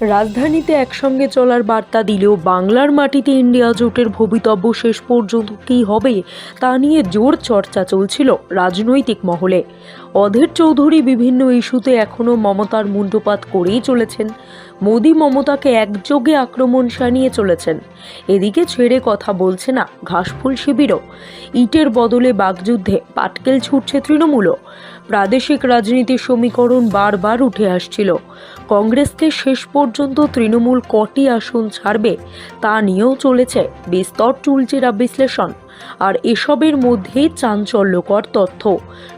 রাজধানীতে একসঙ্গে চলার বার্তা দিলেও বাংলার মাটিতে ইন্ডিয়া জোটের ভবিতব্য শেষ পর্যন্ত কী হবে তা নিয়ে জোর চর্চা চলছিল রাজনৈতিক মহলে। অধীর চৌধুরী বিভিন্ন ইস্যুতে এখনও মমতার মুণ্ডপাত করেই চলেছেন। মোদী মমতাকে একযোগে আক্রমণ সানিয়ে চলেছেন। এদিকে ছেড়ে কথা বলছে না ঘাসফুল শিবিরও। ইটের বদলে বাগযুদ্ধে পাটকেল ছুটছে তৃণমূলও। প্রাদেশিক রাজনীতির সমীকরণ বারবার উঠে আসছিল। কংগ্রেসকে শেষ পর্যন্ত তৃণমূল কটি আসন ছাড়বে তা নিয়েও চলেছে বিস্তর চুলচেরা বিশ্লেষণ। আর এসবের মধ্যেই চাঞ্চল্যকর তথ্য।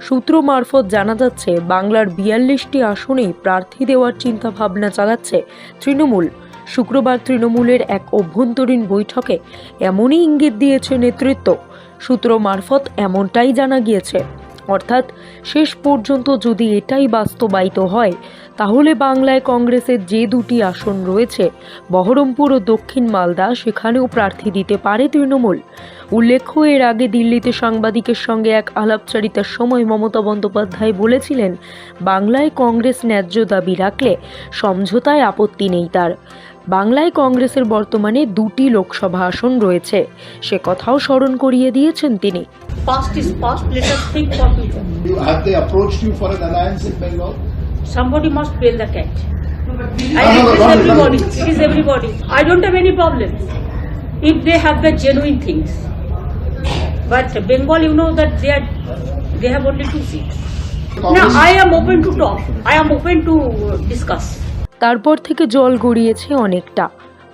সূত্র মারফত জানা যাচ্ছে, বাংলার বিয়াল্লিশটি আসনেই প্রার্থী দেওয়ার চিন্তাভাবনা চালাচ্ছে তৃণমূল। শুক্রবার তৃণমূলের এক অভ্যন্তরীণ বৈঠকে এমনই ইঙ্গিত দিয়েছে নেতৃত্ব। সূত্র মারফত এমনটাই জানা গিয়েছে। অর্থাৎ শেষ পর্যন্ত যদি এটাই বাস্তবায়িত হয়, তাহলে বাংলায় কংগ্রেসের যে দুটি আসন রয়েছে, বহরমপুর ও দক্ষিণ মালদা, সেখানেও প্রার্থী দিতে পারে তৃণমূল। উল্লেখ্য, এর আগে দিল্লিতে সাংবাদিকের সঙ্গে এক আলাপচারিতার সময় মমতা বন্দ্যোপাধ্যায় বলেছিলেন, বাংলায় কংগ্রেস ন্যায্য দাবি রাখলে সমঝোতায় আপত্তি নেই তার। বাংলায় কংগ্রেসের বর্তমানে দুটি লোকসভা আসন রয়েছে সে কথাও স্মরণ করিয়ে দিয়েছেন তিনি Past is past, let us think for future. Have they approached you for an alliance in Bengal? Somebody must bail the cat. I no, think it is no, no. everybody. It is everybody. I don't have any problem if they have the genuine things. But Bengal, you know that they are they have only two seats. Now I am open to talk. I am open to uh, discuss. তারপর থেকে জল গড়িয়েছে অনেকটা।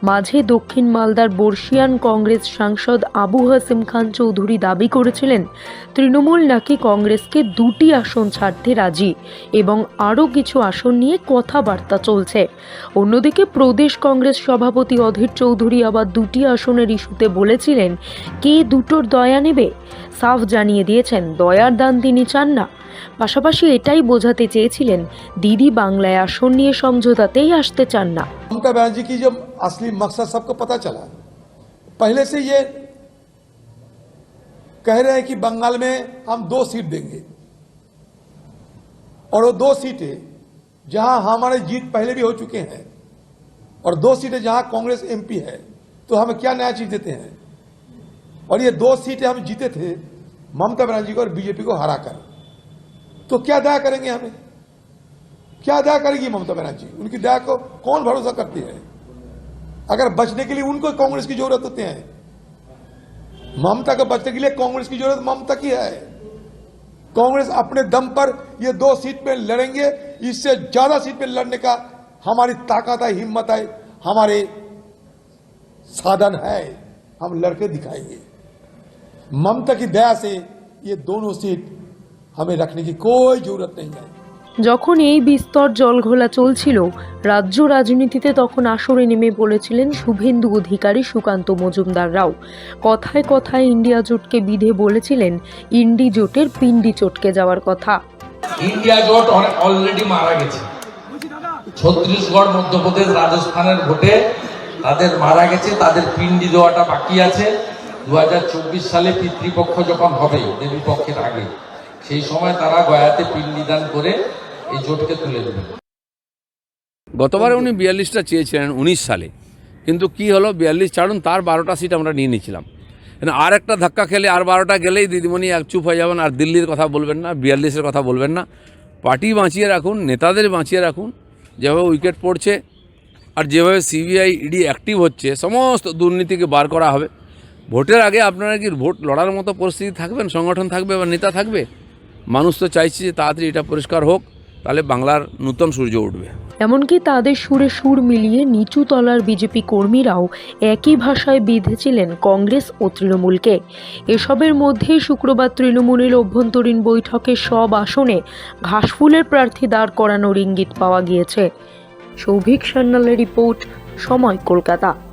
মাঝে দক্ষিণ মালদার বর্ষিয়ান কংগ্রেস সাংসদ আবু হাসিম খান চৌধুরী দাবি করেছিলেন, তৃণমূল নাকি কংগ্রেসকে দুটি আসন ছাড়তে রাজি এবং আরও কিছু আসন নিয়ে কথাবার্তা চলছে। অন্যদিকে প্রদেশ কংগ্রেস সভাপতি অধীর চৌধুরী আবার দুটি আসনের ইস্যুতে বলেছিলেন, কে দুটোর দয়া নেবে? সাফ জানিয়ে দিয়েছেন, দয়ার দান তিনি চান না। পাশাপাশি এটাই বোঝাতে চেয়েছিলেন, দিদি বাংলায় আসন নিয়ে সমঝোতাতেই আসতে চান না। মমতা ব্যানার্জি কি असली मकसद सबको पता चला। पहले से ये कह रहे हैं कि बंगाल में हम दो सीट देंगे। और वो दो सीटें जहाँ हमारे जीत पहले भी हो चुके हैं और दो सीटें जहाँ कांग्रेस एमपी है तो हमें क्या नया चीज़ देते हैं? और ये दो सीटें हम जीते थे, ममता बनर्जी को और बीजेपी को हराकर तो क्या दया करेंगे हमें? क्या दया करेगी ममता बनर्जी? उनकी दया को कौन भरोसा करती है? अगर बचने के लिए उनको कांग्रेस की ज़रूरत होती है। ममता को बचने के लिए कांग्रेस की ज़रूरत ममता की है। कांग्रेस अपने दम पर ये दो सीट पे लड़ेंगे, इससे ज़्यादा सीट पे लड़ने का हमारी ताकत है, हिम्मत है, हमारे साधन है। हम लड़के दिखाएँगे। ममता की दया से ये दोनों सीट हमें रखने की कोई ज़रूरत नहीं है। যখন এই বিস্তর জলঘোলা চলছিল, রাজ্য রাজনীতিতে তখন আসরে নেমে পড়েছিলেন শুভেন্দু অধিকারী সুকান্ত মজুমদাররাও কথায় কথায় ইন্ডিয়া জোটকে বিধে বলেছিলেন, ইন্ডি জোটের পিন্ডি চটকে যাওয়ার কথা। ইন্ডিয়া জোট অলরেডি মারা গেছে। ছত্তিশগড়, মধ্যপ্রদেশ, রাজস্থানের ভোটে তাদের মারা গেছে, তাদের পিণ্ডি দেওয়াটা বাকি আছে। দু সালে পিতৃপক্ষ যখন হবে দেবী পক্ষের আগে, সেই সময় তারা গয়াতে পিণ্ডি দান করে এই জোটকে তুলে দেবে। গতবারে উনি বিয়াল্লিশটা চেয়েছিলেন উনিশ সালে। কিন্তু কি হলো, বিয়াল্লিশ ছাড়ুন, তার বারোটা সিট আমরা নিয়ে নিয়েছিলাম। আর একটা ধাক্কা খেলে আর বারোটা গেলেই দিদিমণি এক চুপ হয়ে যাবেন, আর দিল্লির কথা বলবেন না, বিয়াল্লিশের কথা বলবেন না। পার্টি বাঁচিয়ে রাখুন, নেতাদের বাঁচিয়ে রাখুন, যেভাবে উইকেট পড়ছে আর যেভাবে সিবিআই ইডি অ্যাক্টিভ হচ্ছে, সমস্ত দুর্নীতিকে বার করা হবে। ভোটের আগে আপনারা কি ভোট লড়ার মতো পরিস্থিতি থাকবেন? সংগঠন থাকবে বা নেতা থাকবে? মানুষ তো চাইছে যে তাড়াতাড়ি এটা পরিষ্কার হোক। তাহলে বাংলার নূতন সূর্য উঠবে। এমনকি তাদের সুরে সুর মিলিয়ে নিচু তলার বিজেপি কর্মীরাও একই ভাষায় বিঁধেছিলেন কংগ্রেস ও তৃণমূলকে। এসবের মধ্যেই শুক্রবার তৃণমূলের অভ্যন্তরীণ বৈঠকে সব আসনে ঘাসফুলের প্রার্থী দাঁড় করানোর ইঙ্গিত পাওয়া গিয়েছে। সৌভিক সান্যালের রিপোর্ট, সময় কলকাতা।